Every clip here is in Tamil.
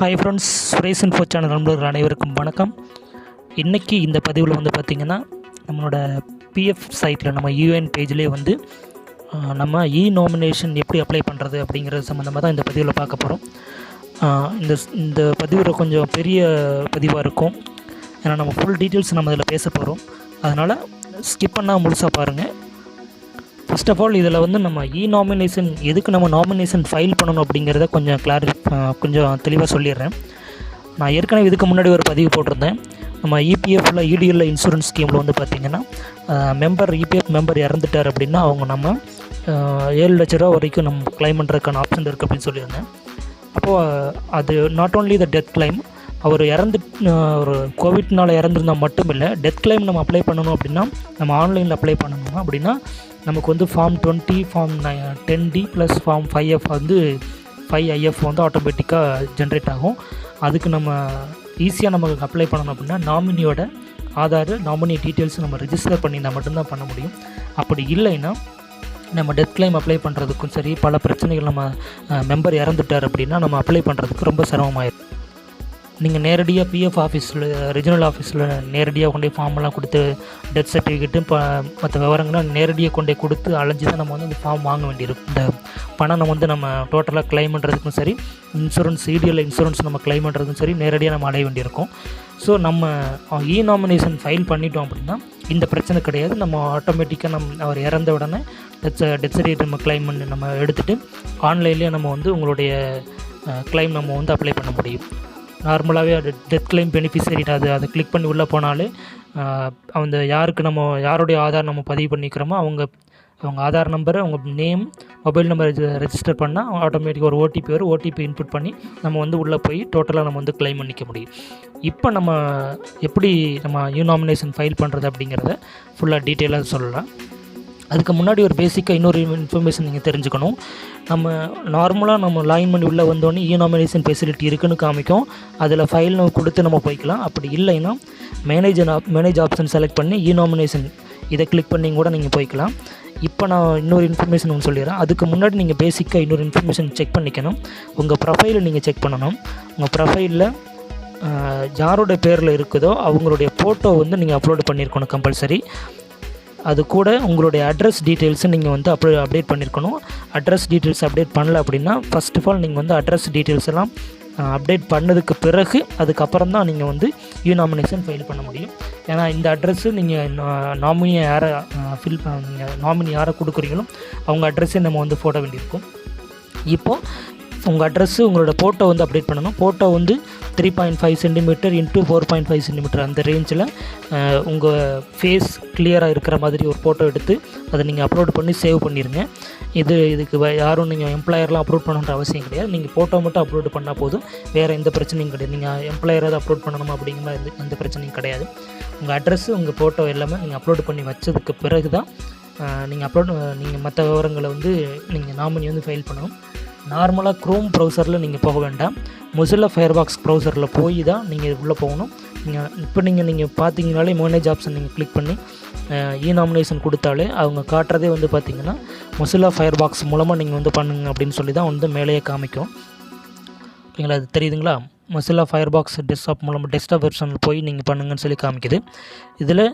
Hi friends Suresh info channel நண்பர்கள் அனைவருக்கும் வணக்கம். இன்றைக்கி இந்த பதிவில் வந்து பார்த்திங்கன்னா நம்மளோட பிஎஃப் சைட்டில் நம்ம யூஎன் பேஜ்லேயே வந்து நம்ம இ நாமினேஷன் எப்படி அப்ளை பண்ணுறது அப்படிங்கிறது சம்மந்தமாக தான் இந்த பதிவில் பார்க்க போகிறோம் இந்த இந்த பதிவில் கொஞ்சம் பெரிய பதிவாக இருக்கும். ஏன்னா நம்ம ஃபுல் டீட்டெயில்ஸ் நம்ம இதில் பேச போகிறோம் அதனால் ஸ்கிப் பண்ணால் முழுசாக பாருங்கள் ஃபர்ஸ்ட் ஆஃப் ஆல் இதில் வந்து நம்ம இ நாமினேஷன் எதுக்கு நம்ம நாமினேஷன் ஃபைல் பண்ணணும் அப்படிங்கிறத கொஞ்சம் கிளாரி கொஞ்சம் தெளிவாக சொல்லிடுறேன். நான் ஏற்கனவே இதுக்கு முன்னாடி ஒரு பதிவு போட்டிருந்தேன். நம்ம இபிஎஃப்ல இடிஎல்ல இன்சூரன்ஸ் ஸ்கீமில் வந்து பார்த்திங்கன்னா மெம்பர் இபிஎஃப் மெம்பர் இறந்துட்டார் அப்படின்னா அவங்க நம்ம ஏழு லட்ச ரூபா வரைக்கும் நம்ம க்ளைம் பண்ணுறதுக்கான ஆப்ஷன் இருக்குது அப்படின்னு சொல்லியிருந்தேன். அப்போது அது not only the death claim அவர் இறந்து ஒரு கோவிட்னால் இறந்துருந்தால் மட்டும் இல்லை டெத் கிளைம் நம்ம அப்ளை பண்ணணும் அப்படின்னா நம்ம ஆன்லைனில் அப்ளை பண்ணணும் அப்படின்னா நமக்கு வந்து form twenty form ten D plus form five F வந்து ஃபைவ் ஐஎஃப் வந்து ஆட்டோமேட்டிக்காக ஜென்ரேட் ஆகும். அதுக்கு நம்ம ஈஸியாக நமக்கு அப்ளை பண்ணணும் அப்படின்னா நாமினியோட ஆதார் நாமினி டீட்டெயில்ஸ் நம்ம ரிஜிஸ்டர் பண்ணியிருந்தால் மட்டும்தான் பண்ண முடியும். அப்படி இல்லைன்னா நம்ம டெத் கிளைம் அப்ளை பண்ணுறதுக்கும் சரி பல பிரச்சனைகள் நம்ம மெம்பர் இறந்துட்டார் அப்படின்னா நம்ம அப்ளை பண்ணுறதுக்கு ரொம்ப சிரமமாயிருக்கும் நீங்கள் நேரடியாக பிஎஃப் ஆஃபீஸில் ரிஜினல் ஆஃபீஸில் நேரடியாக கொண்டு போய் ஃபார்ம்லாம் கொடுத்து டெத் சர்டிஃபிகேட்டு இப்போ மற்ற விவரங்கள்லாம் நேரடியாக கொண்டு போய் கொடுத்து அலைஞ்சு தான் நம்ம வந்து இந்த ஃபார்ம் வாங்க வேண்டியிருக்கும். இந்த பணம் நம்ம வந்து நம்ம டோட்டலாக கிளைம் பண்ணுறதுக்கும் சரி இன்சூரன்ஸ் இடிஎல் இன்சூரன்ஸ் நம்ம க்ளைம் பண்ணுறதுக்கும் சரி நேரடியாக நம்ம அடைய வேண்டியிருக்கும். ஸோ நம்ம இ நாமினேஷன் ஃபைல் பண்ணிட்டோம் அப்படின்னா இந்த பிரச்சனை கிடையாது. நம்ம ஆட்டோமேட்டிக்காக நம் அவர் இறந்த உடனே டெத் டெத் சர்டிஃபிகேட் நம்ம க்ளைம் பண்ணி நம்ம எடுத்துகிட்டு ஆன்லைன்லேயே நம்ம வந்து உங்களுடைய க்ளைம் நம்ம வந்து அப்ளை பண்ண முடியும். நார்மலாகவே அது டெத் கிளைம் பெனிஃபிஷரின் அது அதை கிளிக் பண்ணி உள்ளே போனாலே அந்த யாருக்கு நம்ம யாருடைய ஆதார் நம்ம பதிவு பண்ணிக்கிறோமோ அவங்க அவங்க ஆதார் நம்பரை அவங்க நேம் மொபைல் நம்பர் ரெஜிஸ்டர் பண்ணால் ஆட்டோமேட்டிக்காக ஒரு ஓடிபி வரும். ஓடிபி இன்புட் பண்ணி நம்ம வந்து உள்ளே போய் டோட்டலாக நம்ம வந்து கிளைம் பண்ணிக்க முடியும். இப்போ நம்ம எப்படி நம்ம யூ நாமினேஷன் ஃபைல் பண்ணுறது அப்படிங்கிறத ஃபுல்லாக டீட்டெயிலாக சொல்லலாம். அதுக்கு முன்னாடி ஒரு பேசிக்காக இன்னொரு இன்ஃபர்மேஷன் நீங்கள் தெரிஞ்சுக்கணும். நம்ம நார்மலாக நம்ம லாயின் பண்ணி உள்ளே வந்தோடனே இ ஃபெசிலிட்டி இருக்குன்னு காமிக்கும். அதில் ஃபைல் நம்ம கொடுத்து நம்ம போய்க்கலாம். அப்படி இல்லைன்னா manager app manage option select பண்ணி இ இதை கிளிக் பண்ணி கூட நீங்கள் போய்க்கலாம். இப்போ நான் இன்னொரு இன்ஃபர்மேஷன் ஒன்று சொல்லிடுறேன். அதுக்கு முன்னாடி நீங்கள் பேசிக்காக இன்னொரு இன்ஃபர்மேஷன் செக் பண்ணிக்கணும். உங்கள் ப்ரொஃபைலை நீங்கள் செக் பண்ணணும். உங்கள் ப்ரொஃபைலில் யாரோட பேரில் இருக்குதோ அவங்களுடைய ஃபோட்டோ வந்து நீங்கள் அப்லோடு பண்ணியிருக்கணும் கம்பல்சரி அது கூட உங்களுடைய அட்ரஸ் டீட்டெயில்ஸு நீங்கள் வந்து அப்டே அப்டேட் பண்ணியிருக்கணும் அட்ரஸ் டீட்டெயில்ஸ் அப்டேட் பண்ணல அப்படின்னா ஃபர்ஸ்ட் ஆஃப் ஆல் நீங்கள் வந்து அட்ரஸ் டீட்டெயில்ஸ் எல்லாம் அப்டேட் பண்ணதுக்கு பிறகு அதுக்கப்புறம் தான் நீங்கள் வந்து யூ நாமினேஷன் ஃபைல் பண்ண முடியும். ஏன்னா இந்த அட்ரஸ்ஸு நீங்கள் நாமினியை யாரை ஃபில் நீங்கள் நாமினி யாரை கொடுக்குறீங்களோ அவங்க அட்ரஸ்ஸே நம்ம வந்து போட வேண்டியிருக்கும். இப்போது உங்கள் அட்ரஸ்ஸு உங்களோட ஃபோட்டோ வந்து அப்டேட் பண்ணணும். ஃபோட்டோ வந்து three point five centimetre into four point five centimetre அந்த ரேஞ்சில் உங்கள் ஃபேஸ் கிளியராக இருக்கிற மாதிரி ஒரு ஃபோட்டோ எடுத்து அதை நீங்கள் அப்லோட் பண்ணி சேவ் பண்ணிடுங்க இது இதுக்கு யாரும் நீங்கள் எம்ப்ளாயர்லாம் அப்லோட் பண்ணணுன்ற அவசியம் கிடையாது. நீங்கள் ஃபோட்டோ மட்டும் அப்லோட் பண்ணால் போதும். வேறு எந்த பிரச்சனையும் கிடையாது. நீங்கள் எம்ப்ளாயர் அப்லோட் பண்ணணும் அப்படிங்கிற எந்த எந்த பிரச்சனையும் கிடையாது. உங்கள் அட்ரஸ்ஸு உங்கள் ஃபோட்டோ எல்லாமே நீங்கள் அப்லோட் பண்ணி வச்சதுக்கு பிறகு தான் நீங்கள் அப்லோட் நீங்கள் மற்ற விவரங்களை வந்து நீங்கள் நாமினி வந்து ஃபைல் பண்ணணும். நார்மலாக க்ரோம் ப்ரௌசரில் நீங்கள் போக வேண்டாம். மொசில்லா ஃபயர்பாக்ஸ் ப்ரௌசரில் போய் தான் நீங்கள் உள்ளே போகணும். நீங்கள் இப்போ நீங்கள் நீங்கள் பார்த்தீங்கனாலே மேனேஜ் ஆப்ஷன் நீங்கள் கிளிக் பண்ணி இ நாமினேஷன் கொடுத்தாலே அவங்க காட்டுறதே வந்து பார்த்தீங்கன்னா மொசில்லா ஃபயர்பாக்ஸ் மூலமாக நீங்கள் வந்து பண்ணுங்க அப்படின்னு சொல்லி தான் வந்து மேலேயே காமிக்கும். ஓகேங்களா அது தெரியுதுங்களா? மொசில்லா ஃபயர்பாக்ஸ் டெஸ்க்டாப் மூலமாக டெஸ்க்டாப் வெர்ஷனில் போய் நீங்கள் பண்ணுங்கன்னு சொல்லி காமிக்குது. இதில்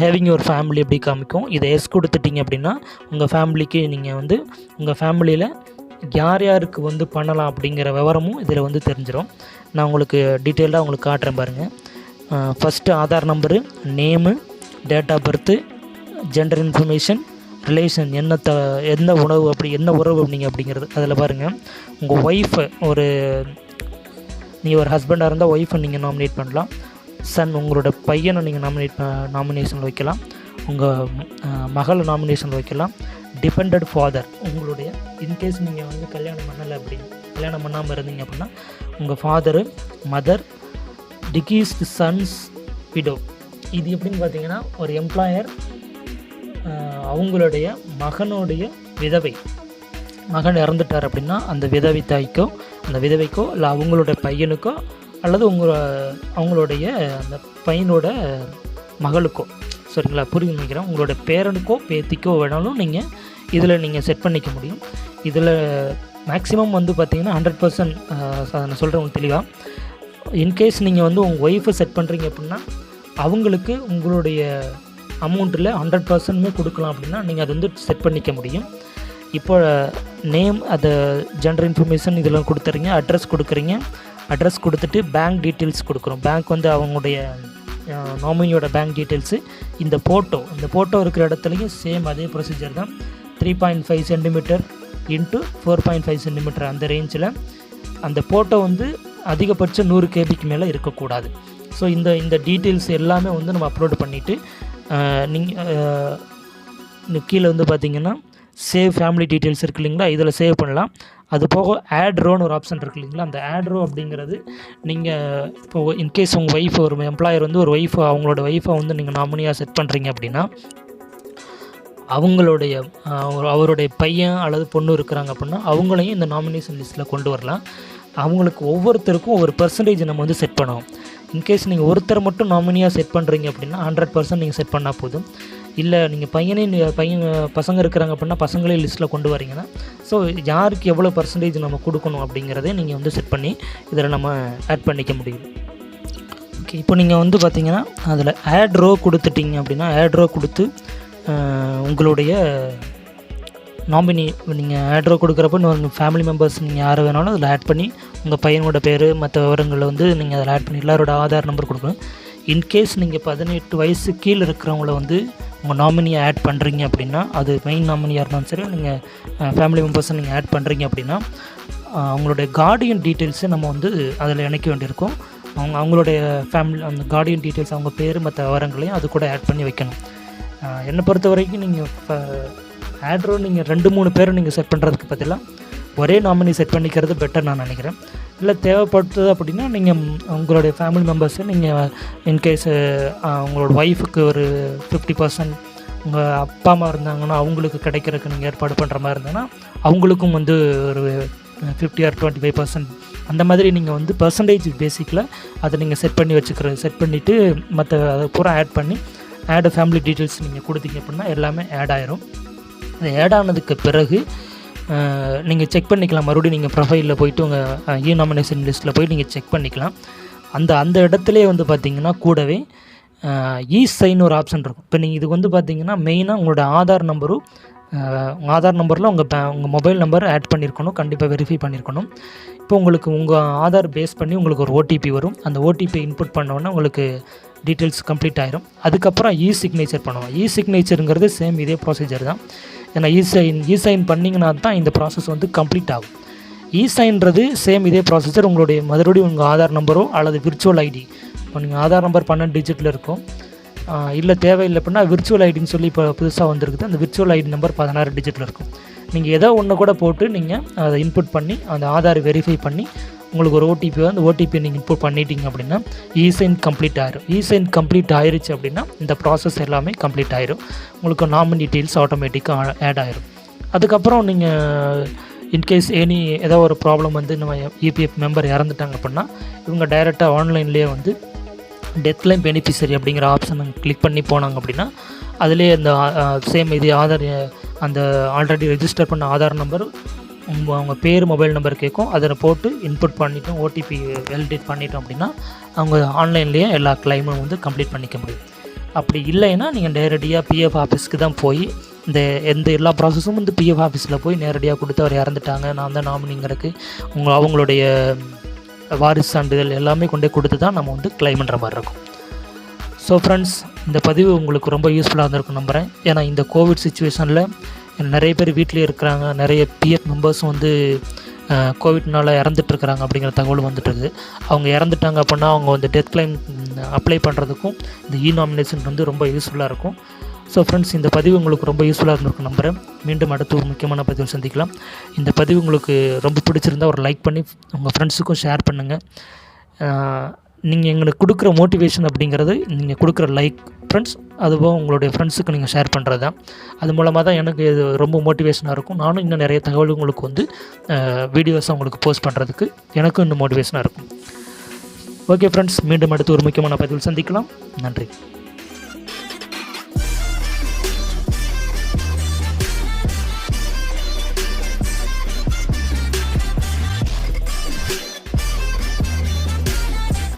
ஹேவிங் யுவர் ஃபேமிலி எப்படி காமிக்கும்? இதை எஸ் கொடுத்துட்டிங்க அப்படின்னா உங்கள் ஃபேமிலிக்கு நீங்கள் வந்து உங்கள் ஃபேமிலியில் யார் யாருக்கு வந்து பண்ணலாம் அப்படிங்கிற விவரமும் இதில் வந்து தெரிஞ்சிடும் நான் உங்களுக்கு டீட்டெயிலாக உங்களுக்கு காட்டுறேன் பாருங்கள் first Aadhaar number name date of birth gender information relation என்ன த என்ன உணவு அப்படி என்ன உறவு அப்படிங்க அப்படிங்கிறது அதில் பாருங்கள் உங்கள் ஒய்ஃபை ஒரு நீங்கள் ஒரு ஹஸ்பண்டாக இருந்தால் ஒய்ஃபை நீங்கள் நாமினேட் பண்ணலாம். சன் உங்களோட பையனை நீங்கள் நாமினேட் நாமினேஷனில் வைக்கலாம். உங்கள் மகள் நாமினேஷன் வைக்கலாம். டிபெண்டட் ஃபாதர் உங்களுடைய இன்கேஸ் நீங்கள் வந்து கல்யாணம் பண்ணலை அப்படின்னு கல்யாணம் பண்ணாமல் இருந்தீங்க அப்படின்னா உங்கள் father mother deceased sons widow இது எப்படின்னு பார்த்தீங்கன்னா ஒரு எம்ப்ளாயர் அவங்களுடைய மகனுடைய விதவை. மகன் இறந்துட்டார் அப்படின்னா அந்த விதவை தாய்க்கோ அந்த விதவைக்கோ இல்லை அவங்களோட பையனுக்கோ அல்லது உங்கள் அவங்களுடைய அந்த பையனோட மகளுக்கோ. சரிங்களா புரிஞ்சு நினைக்கிறேன். உங்களோட பேரனுக்கோ பேத்திக்கோ வேணாலும் நீங்கள் இதில் நீங்கள் செட் பண்ணிக்க முடியும். இதில் மேக்ஸிமம் வந்து பார்த்திங்கன்னா ஹண்ட்ரட் பர்சன்ட் நான் சொல்கிறேன் உங்களுக்கு தெளிவாக இன்கேஸ் நீங்கள் வந்து உங்கள் ஒய்ஃபை செட் பண்ணுறீங்க அப்படின்னா அவங்களுக்கு உங்களுடைய அமௌண்ட்டில் ஹண்ட்ரட் பர்சன்ட்மே கொடுக்கலாம் அப்படின்னா நீங்கள் அதை வந்து செட் பண்ணிக்க முடியும். இப்போ நேம் அதை ஜென்ரல் இன்ஃபர்மேஷன் இதெல்லாம் கொடுத்துறீங்க அட்ரஸ் கொடுக்குறீங்க. அட்ரஸ் கொடுத்துட்டு பேங்க் டீட்டெயில்ஸ் கொடுக்குறோம். பேங்க் வந்து அவங்களுடைய நாமினியோட பேங்க் டீட்டெயில்ஸு இந்த ஃபோட்டோ இந்த ஃபோட்டோ இருக்கிற இடத்துலையும் சேம் அதே ப்ரொசீஜர் தான். Three point five centimetre into four point five centimetre அந்த ரேஞ்சில் அந்த ஃபோட்டோ வந்து அதிகபட்சம் நூறு கேபிக்கு மேலே இருக்கக்கூடாது. ஸோ இந்த இந்த டீட்டெயில்ஸ் எல்லாமே வந்து நம்ம அப்லோட் பண்ணிவிட்டு நீங்கள் கீழே வந்து பார்த்திங்கன்னா சேவ் ஃபேமிலி டீட்டெயில்ஸ் இருக்கு இல்லைங்களா? இதில் சேவ் பண்ணலாம். அது போக ஆட்ரோன்னு ஒரு ஆப்ஷன் இருக்கு இல்லைங்களா? அந்த ஆட்ரோ அப்படிங்கிறது நீங்கள் இப்போ இன்கேஸ் உங்கள் ஒய்ஃப் ஒரு எம்ப்ளாயர் வந்து ஒரு ஒய்ஃப் அவங்களோட ஒய்ஃபை வந்து நீங்கள் நாமினியாக செட் பண்ணுறீங்க அப்படின்னா அவங்களுடைய அவருடைய பையன் அல்லது பொண்ணு இருக்கிறாங்க அப்படின்னா அவங்களையும் இந்த நாமினேஷன் லிஸ்ட்டில் கொண்டு வரலாம். அவங்களுக்கு ஒவ்வொருத்தருக்கும் ஒரு பர்சன்டேஜ் நம்ம வந்து செட் பண்ணுவோம் இன்கேஸ் நீங்கள் ஒருத்தர் மட்டும் நாமினியாக செட் பண்ணுறீங்க அப்படின்னா ஹண்ட்ரட் பர்சன்ட் நீங்கள் செட் பண்ணால் போதும். இல்லை நீங்கள் பையனே பையன் பசங்க இருக்கிறாங்க அப்படின்னா பசங்களே லிஸ்ட்டில் கொண்டு வரீங்கன்னா ஸோ யாருக்கு எவ்வளோ பர்சன்டேஜ் நம்ம கொடுக்கணும் அப்படிங்கிறதே நீங்கள் வந்து செட் பண்ணி இதில் நம்ம ஆட் பண்ணிக்க முடியும். ஓகே இப்போ நீங்கள் வந்து பார்த்தீங்கன்னா அதில் ஆட் ரோ கொடுத்துட்டீங்க அப்படின்னா ஆட் ரோ கொடுத்து உங்களுடைய நாமினி நீங்கள் ஆட் ரோ கொடுக்குறப்ப உங்கள் ஃபேமிலி மெம்பர்ஸ் நீங்கள் யார் வேணாலும் அதில் ஆட் பண்ணி உங்கள் பையனோட பேர் மற்ற விவரங்களை வந்து நீங்கள் அதில் ஆட் பண்ணி எல்லாரோட ஆதார் நம்பர் கொடுக்கணும். இன்கேஸ் நீங்கள் பதினெட்டு வயசு கீழே இருக்கிறவங்கள வந்து உங்கள் நாமினியை ஆட் பண்ணுறீங்க அப்படின்னா அது மெயின் நாமினியாக இருந்தாலும் சரி நீங்கள் ஃபேமிலி மெம்பர்ஸை நீங்கள் ஆட் பண்ணுறீங்க அப்படின்னா அவங்களுடைய கார்டியன் டீட்டெயில்ஸை நம்ம வந்து அதில் இணைக்க வேண்டியிருக்கும். அவங்க அவங்களுடைய ஃபேமிலி அந்த கார்டியன் டீட்டெயில்ஸ் அவங்க பேர் மற்ற விவரங்களையும் அது கூட ஆட் பண்ணி வைக்கணும். என்னை பொறுத்த வரைக்கும் நீங்கள் ஆட்ரோ நீங்கள் ரெண்டு மூணு பேரும் நீங்கள் செட் பண்ணுறதுக்கு பதிலாக ஒரே நாமினி செட் பண்ணிக்கிறது பெட்டர் நான் நினைக்கிறேன். இல்லை தேவைப்படுது அப்படின்னா நீங்கள் உங்களுடைய ஃபேமிலி மெம்பர்ஸை நீங்கள் இன்கேஸ் உங்களோட ஒய்ஃபுக்கு ஒரு ஃபிஃப்டி பர்சன்ட் உங்கள் அப்பா அம்மா இருந்தாங்கன்னா அவங்களுக்கு கிடைக்கிறதுக்கு நீங்கள் ஏற்பாடு பண்ணுற மாதிரி இருந்ததுன்னா அவங்களுக்கும் வந்து ஒரு fifty or twenty five percent அந்த மாதிரி நீங்கள் வந்து பர்சன்டேஜ் பேசிக்கில் அதை நீங்கள் செட் பண்ணி வச்சுக்கிறது செட் பண்ணிவிட்டு மற்ற அதை பூரா ஆட் பண்ணி ஆட் ஃபேமிலி டீட்டெயில்ஸ் நீங்கள் கொடுத்தீங்க அப்படின்னா எல்லாமே ஆட் ஆயிரும். அது ஆட் ஆனதுக்கு பிறகு நீங்கள் செக் பண்ணிக்கலாம். மறுபடியும் நீங்கள் ப்ரொஃபைலில் போயிட்டு உங்கள் இ நாமினேஷன் லிஸ்ட்டில் போய் நீங்கள் செக் பண்ணிக்கலாம். அந்த அந்த இடத்துலேயே வந்து பார்த்திங்கன்னா கூடவே இ சைன் ஒரு ஆப்ஷன் இருக்கும். இப்போ நீங்கள் இது வந்து பார்த்தீங்கன்னா மெயினாக உங்களோட ஆதார் நம்பரும் உங்கள் ஆதார் நம்பரில் உங்கள் பே உங்கள் மொபைல் நம்பர் ஆட் பண்ணியிருக்கணும் கண்டிப்பாக வெரிஃபை பண்ணியிருக்கணும் இப்போ உங்களுக்கு உங்கள் ஆதார் பேஸ் பண்ணி உங்களுக்கு ஒரு ஓடிபி வரும். அந்த ஓடிபி இன்புட் பண்ணோன்னே உங்களுக்கு டீட்டெயில்ஸ் கம்ப்ளீட் ஆயிரும். அதுக்கப்புறம் இ சிக்னேச்சர் பண்ணுவோம். இ சிக்னேச்சருங்கிறது சேம் இதே ப்ரொசீஜர் தான். ஏன்னா இசைன் இசைன் பண்ணிங்கன்னா தான் இந்த ப்ராசஸ் வந்து கம்ப்ளீட் ஆகும். இசைன்றது சேம் இதே ப்ராசஸர் உங்களுடைய மறுபடியும் உங்கள் ஆதார் நம்பரோ அல்லது விர்ச்சுவல் ஐடி இப்போ நீங்கள் ஆதார் நம்பர் பன்னெண்டு டிஜிட்டில் இருக்கும். இல்லை தேவையில்லை அப்படின்னா விர்ச்சுவல் ஐடின்னு சொல்லி இப்போ புதுசாக வந்திருக்குது. அந்த விர்ச்சுவல் ஐடி நம்பர் பதினாறு டிஜிட்டில் இருக்கும். நீங்கள் ஏதோ ஒன்று கூட போட்டு நீங்கள் அதை இன்புட் பண்ணி அந்த ஆதார் வெரிஃபை பண்ணி உங்களுக்கு ஒரு ஓடிபி அந்த ஓடிபி நீங்கள் இன்புட் பண்ணிட்டீங்க அப்படின்னா இசைன் கம்ப்ளீட் ஆயிரும். இசைன் கம்ப்ளீட் ஆயிருச்சு அப்படின்னா இந்த ப்ராசஸ் எல்லாமே கம்ப்ளீட் ஆயிரும். உங்களுக்கு நாமினி டீட்டெயில்ஸ் ஆட்டோமேட்டிக்காக ஆட் ஆயிரும். அதுக்கப்புறம் நீங்கள் இன்கேஸ் எனி ஏதோ ஒரு ப்ராப்ளம் வந்து நம்ம இபிஎஃப் மெம்பர் இறந்துட்டாங்க அப்படின்னா இவங்க டைரெக்டாக ஆன்லைன்லேயே வந்து டெத் லைன் பெனிஃபிஷரி அப்படிங்கிற ஆப்ஷனை கிளிக் பண்ணி போனாங்க அப்படின்னா அதிலே அந்த சேம் இது ஆதார் அந்த ஆல்ரெடி ரெஜிஸ்டர் பண்ண ஆதார் நம்பர் அவங்க பேர் மொபைல் நம்பர் கேட்கும் அதில் போட்டு இன்புட் பண்ணிவிட்டோம் ஓடிபி வேலிடேட் பண்ணிட்டோம் அப்படின்னா அவங்க ஆன்லைன்லேயே எல்லா கிளைமும் வந்து கம்ப்ளீட் பண்ணிக்க முடியும். அப்படி இல்லைன்னா நீங்கள் நேரடியாக பிஎஃப் ஆஃபீஸ்க்கு தான் போய் இந்த எந்த எல்லா ப்ராசஸும் வந்து பிஎஃப் ஆஃபீஸில் போய் நேரடியாக கொடுத்து அவர் இறந்துட்டாங்க நான் தான் நாமினிங்கிறதுக்கு உங்க அவங்களுடைய வாரிசு சான்றிதழ் எல்லாமே கொண்டே கொடுத்து தான் நம்ம வந்து கிளைம் பண்ணுற மாதிரி இருக்கும். ஸோ ஃப்ரெண்ட்ஸ் இந்த பதிவு உங்களுக்கு ரொம்ப யூஸ்ஃபுல்லாக இருந்திருக்கும் நம்புகிறேன் ஏன்னா இந்த கோவிட் சுச்சுவேஷனில் நிறைய பேர் வீட்டிலே இருக்கிறாங்க. நிறைய பிஎஃப் மெம்பர்ஸும் வந்து கோவிட்னால் இறந்துட்டுருக்குறாங்க அப்படிங்கிற தகவல் வந்துட்டுருக்குது. அவங்க இறந்துட்டாங்க அப்படின்னா அவங்க வந்து டெத் கிளைம் அப்ளை பண்ணுறதுக்கும் இந்த இ நாமினேஷன் வந்து ரொம்ப யூஸ்ஃபுல்லாக இருக்கும். ஸோ ஃப்ரெண்ட்ஸ் இந்த பதிவு உங்களுக்கு ரொம்ப யூஸ்ஃபுல்லாக இருந்திருக்கும் நம்புகிறேன் மீண்டும் அடுத்து ஒரு முக்கியமான பதிவு சந்திக்கலாம். இந்த பதிவு உங்களுக்கு ரொம்ப பிடிச்சிருந்தா ஒரு லைக் பண்ணி உங்கள் ஃப்ரெண்ட்ஸுக்கும் ஷேர் பண்ணுங்கள் நீங்கள் எங்களுக்கு கொடுக்குற மோட்டிவேஷன் அப்படிங்கிறது நீங்கள் கொடுக்குற லைக் ஃப்ரெண்ட்ஸ் அதுவும் உங்களுடைய ஃப்ரெண்ட்ஸுக்கு நீங்கள் ஷேர் பண்ணுறது தான் அது மூலமாக தான் எனக்கு இது ரொம்ப மோட்டிவேஷனாக இருக்கும். நானும் இன்னும் நிறைய தகவல் உங்களுக்கு வந்து வீடியோஸை உங்களுக்கு போஸ்ட் பண்ணுறதுக்கு எனக்கும் இன்னும் மோட்டிவேஷனாக இருக்கும். ஓகே ஃப்ரெண்ட்ஸ் மீண்டும் அடுத்து ஒரு முக்கியமான பதிவில் சந்திக்கலாம். நன்றி.